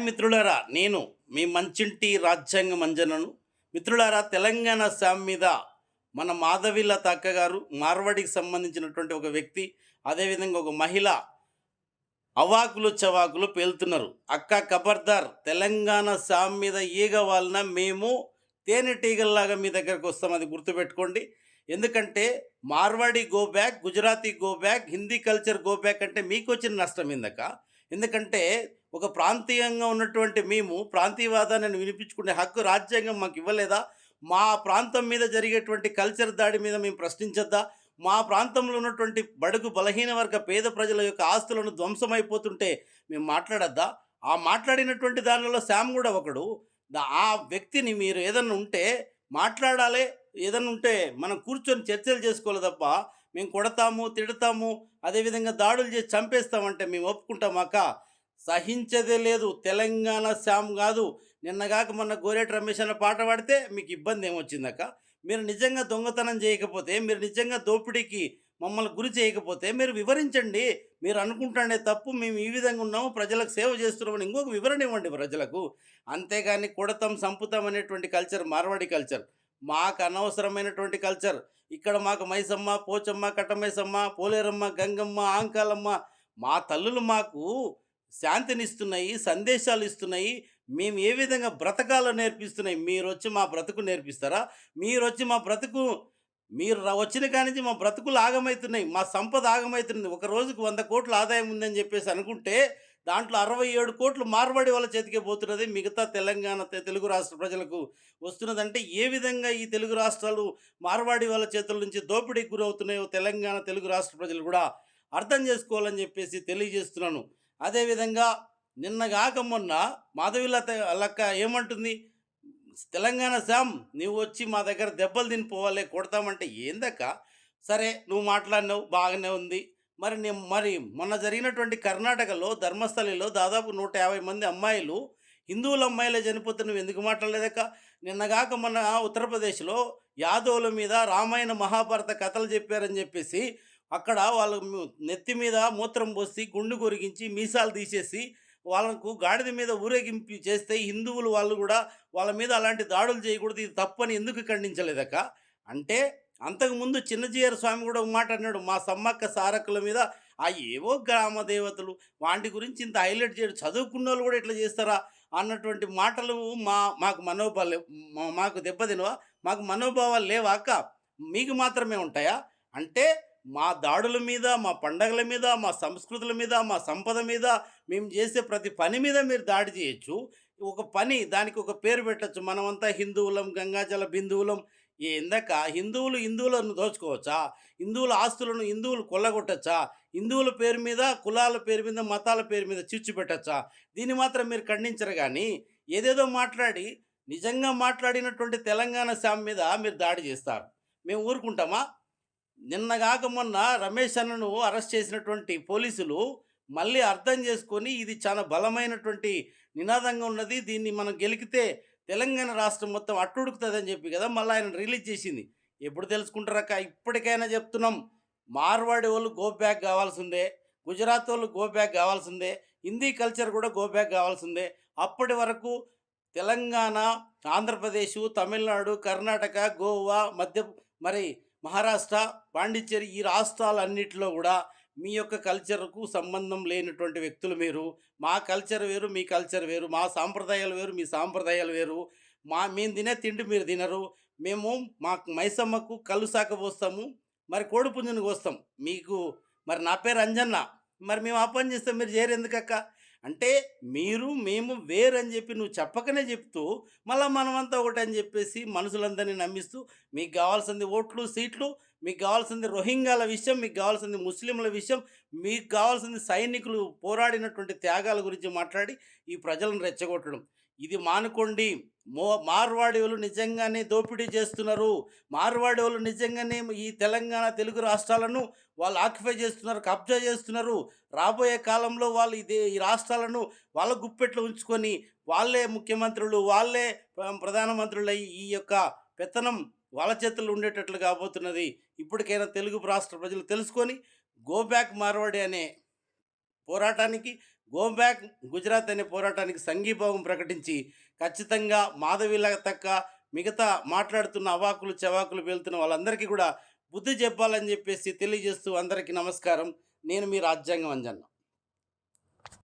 Hi మిత్రులారా నేను మీ మంచింటి రాజ్యాంగ మంజనను. మిత్రులారా తెలంగాణ శామ్ మీద మన మాధవిల తక్క గారు మార్వాడికి సంబంధించినటువంటి ఒక వ్యక్తి అదేవిధంగా ఒక మహిళ అవాకులు చవాకులు పేలుతున్నారు. అక్క కబర్దార్ తెలంగాణ శామ్ మీద ఈగ వలన మేము తేనెటీగల్లాగా మీ దగ్గరకు వస్తాం అది గుర్తుపెట్టుకోండి. ఎందుకంటే Marwadi go back Gujarati go back Hindi culture go back అంటే మీకు వచ్చిన నష్టం ఇందాక ఎందుకంటే ఒక ప్రాంతీయంగా ఉన్నటువంటి మేము ప్రాంతీయవాదాన్ని వినిపించుకునే హక్కు రాజ్యాంగం మాకు ఇవ్వలేదా? మా ప్రాంతం మీద జరిగేటువంటి కల్చర్ దాడి మీద మేము ప్రశ్నించొద్దా? మా ప్రాంతంలో ఉన్నటువంటి బడుగు బలహీన వర్గ పేద ప్రజల యొక్క ఆస్తులను ధ్వంసమైపోతుంటే మేము మాట్లాడద్దా? ఆ మాట్లాడినటువంటి దానిలో శామ్ కూడా ఒకడు. ఆ వ్యక్తిని మీరు ఏదన్నా ఉంటే మాట్లాడాలి ఏదన్నా ఉంటే మనం కూర్చొని చర్చలు చేసుకోవాలి తప్ప మేము కొడతాము తిడతాము అదేవిధంగా దాడులు చేసి చంపేస్తామంటే మేము ఒప్పుకుంటామాక సహించదే లేదు. తెలంగాణ శామ్ కాదు. నిన్నగాక మొన్న గోరేటి రమేష్ అన్న పాట పాడితే మీకు ఇబ్బంది ఏమొచ్చిందక్క మీరు నిజంగా దొంగతనం చేయకపోతే మీరు నిజంగా దోపిడీకి మమ్మల్ని గురి చేయకపోతే మీరు వివరించండి. మీరు అనుకుంటానే తప్పు మేము ఈ విధంగా ఉన్నాము ప్రజలకు సేవ చేస్తున్నామని ఇంకొక వివరణ ఇవ్వండి ప్రజలకు. అంతేగాని కొడతాం సంపుతాం అనేటువంటి కల్చర్ మార్వాడి కల్చర్. మాకు అనవసరమైనటువంటి కల్చర్. ఇక్కడ మాకు మైసమ్మ పోచమ్మ కట్టమైసమ్మ పోలేరమ్మ గంగమ్మ ఆంకాలమ్మ మా తల్లులు మాకు శాంతినిస్తున్నాయి సందేశాలు ఇస్తున్నాయి మేము ఏ విధంగా బ్రతకాలో నేర్పిస్తున్నాయి? మీరు వచ్చి మా బ్రతుకు నేర్పిస్తారా? మీరు వచ్చి మా బ్రతుకు మీరు వచ్చిన కానించి మా బ్రతుకులు ఆగమవుతున్నాయి మా సంపద ఆగమవుతుంది ఒక రోజుకు వంద కోట్ల ఆదాయం ఉందని చెప్పేసి అనుకుంటే దాంట్లో అరవై ఏడు కోట్లు మార్వాడి వాళ్ళ చేతికే పోతున్నది. మిగతా తెలంగాణ తెలుగు రాష్ట్ర ప్రజలకు వస్తున్నదంటే ఏ విధంగా ఈ తెలుగు రాష్ట్రాలు మార్వాడి వాళ్ళ చేతుల నుంచి దోపిడీకి గురవుతున్నాయో తెలంగాణ తెలుగు రాష్ట్ర ప్రజలు కూడా అర్థం చేసుకోవాలని చెప్పేసి తెలియజేస్తున్నాను. అదేవిధంగా నిన్నగాక మొన్న మాధవిలా లక్క ఏమంటుంది? తెలంగాణ శామ్ నువ్వు వచ్చి మా దగ్గర దెబ్బలు తినిపోవాలి కొడతామంటే ఏందక్క? సరే నువ్వు మాట్లాడినావు బాగానే ఉంది. మరి నేను మరి మొన్న జరిగినటువంటి కర్ణాటకలో ధర్మస్థలిలో దాదాపు నూట యాభై మంది అమ్మాయిలు హిందువుల అమ్మాయిలే చనిపోతే నువ్వు ఎందుకు మాట్లాడలేదక్క? నిన్నగాక మొన్న ఉత్తరప్రదేశ్లో యాదవుల మీద రామాయణ మహాభారత కథలు చెప్పారని చెప్పేసి అక్కడ వాళ్ళ నెత్తి మీద మూత్రం పోసి గుండు కొరిగించి మీసాలు తీసేసి వాళ్ళకు గాడిద మీద ఊరేగింపు చేస్తే హిందువులు వాళ్ళు కూడా వాళ్ళ మీద అలాంటి దాడులు చేయకూడదు ఇది తప్పని ఎందుకు ఖండించలేదక్క? అంటే అంతకుముందు చిన్నజీయర్ స్వామి కూడా ఒక మాట అన్నాడు మా సమ్మక్క సారక్కుల మీద ఆ ఏవో గ్రామ దేవతలు వాటి గురించి ఇంత హైలైట్ చేయడు చదువుకున్న వాళ్ళు కూడా ఇట్లా చేస్తారా? అన్నటువంటి మాటలు మా మాకు మనోభావాలు మాకు దెబ్బతినవా మాకు మనోభావాలు లేవా అక్క? మీకు మాత్రమే ఉంటాయా? అంటే మా దాడుల మీద మా పండగల మీద మా సంస్కృతుల మీద మా సంపద మీద మేము చేసే ప్రతి పని మీద మీరు దాడి చేయొచ్చు. ఒక పని దానికి ఒక పేరు పెట్టచ్చు. మనమంతా హిందువులం గంగాజల బిందువులం ఇందాక హిందువులు హిందువులను దోచుకోవచ్చా? హిందువుల ఆస్తులను హిందువులు కొల్లగొట్టచ్చా? హిందువుల పేరు మీద కులాల పేరు మీద మతాల పేరు మీద చిచ్చు పెట్టచ్చా? దీన్ని మాత్రం మీరు ఖండించరు కానీ ఏదేదో మాట్లాడి నిజంగా మాట్లాడినటువంటి తెలంగాణ శామ్ మీద మీరు దాడి చేస్తారు. మేము ఊరుకుంటామా? నిన్నగాక మొన్న రమేష్ అన్నను అరెస్ట్ చేసినటువంటి పోలీసులు మళ్ళీ అర్థం చేసుకొని ఇది చాలా బలమైనటువంటి నినాదంగా ఉన్నది దీన్ని మనం గెలికితే తెలంగాణ రాష్ట్రం మొత్తం అట్టుడుకుతుందని చెప్పి కదా మళ్ళీ ఆయన రిలీజ్ చేసింది. ఎప్పుడు తెలుసుకుంటారక్క? ఇప్పటికైనా చెప్తున్నాం. మార్వాడి వాళ్ళు గో బ్యాక్ కావాల్సిందే. గుజరాత్ వాళ్ళు గో బ్యాక్ కావాల్సిందే. హిందీ కల్చర్ కూడా గో బ్యాక్ కావాల్సిందే. అప్పటి వరకు తెలంగాణ ఆంధ్రప్రదేశ్ తమిళనాడు కర్ణాటక గోవా మధ్య మరి మహారాష్ట్ర పాండిచ్చేరి ఈ రాష్ట్రాలన్నింటిలో కూడా మీ యొక్క కల్చర్కు సంబంధం లేనటువంటి వ్యక్తులు మీరు. మా కల్చర్ వేరు మీ కల్చర్ వేరు మా సాంప్రదాయాలు వేరు మీ సాంప్రదాయాలు వేరు. మా మేము తినే తిండి మీరు తినరు. మేము మా మైసమ్మకు కళ్ళు సాక పోస్తాము మరి కోడి పుంజుని కోస్తాం మీకు మరి నా పేరు అంజన్న. మరి మేము ఆ పని చేస్తాం మీరు చేయరు ఎందుకక్క? అంటే మీరు మేము వేరు అని చెప్పి నువ్వు చెప్పకనే చెప్తూ మళ్ళీ మనమంతా ఒకటి అని చెప్పేసి మనుషులందరినీ నమ్మిస్తూ మీకు కావాల్సింది ఓట్లు సీట్లు మీకు కావాల్సింది రోహింగ్యాల విషయం మీకు కావాల్సింది ముస్లింల విషయం మీకు కావాల్సింది సైనికులు పోరాడినటువంటి త్యాగాల గురించి మాట్లాడి ఈ ప్రజలను రెచ్చగొట్టడం. ఇది మానుకోండి. మో మార్వాడి వాళ్ళు నిజంగానే దోపిడీ చేస్తున్నారు. మార్వాడి వాళ్ళు నిజంగానే ఈ తెలంగాణ తెలుగు రాష్ట్రాలను వాళ్ళు ఆక్యుపై చేస్తున్నారు కబ్జా చేస్తున్నారు. రాబోయే కాలంలో వాళ్ళు ఇదే ఈ రాష్ట్రాలను వాళ్ళ గుప్పెట్లో ఉంచుకొని వాళ్ళే ముఖ్యమంత్రులు వాళ్ళే ప్రధానమంత్రులు అయ్యి ఈ యొక్క పెత్తనం వాళ్ళ చేతుల్లో ఉండేటట్లు కాబోతున్నది. ఇప్పటికైనా తెలుగు రాష్ట్ర ప్రజలు తెలుసుకొని గో బ్యాక్ మార్వాడి అనే పోరాటానికి గో బ్యాక్ గుజరాత్ అనే పోరాటానికి సంఘీభావం ప్రకటించి ఖచ్చితంగా మాధవిల తక్క మిగతా మాట్లాడుతున్న అవాకులు చవాకులు పేలుతున్న వాళ్ళందరికీ కూడా బుద్ధి చెప్పాలని చెప్పేసి తెలియజేస్తూ అందరికీ నమస్కారం. నేను మీ రాజ్యాంగం అంజన్న.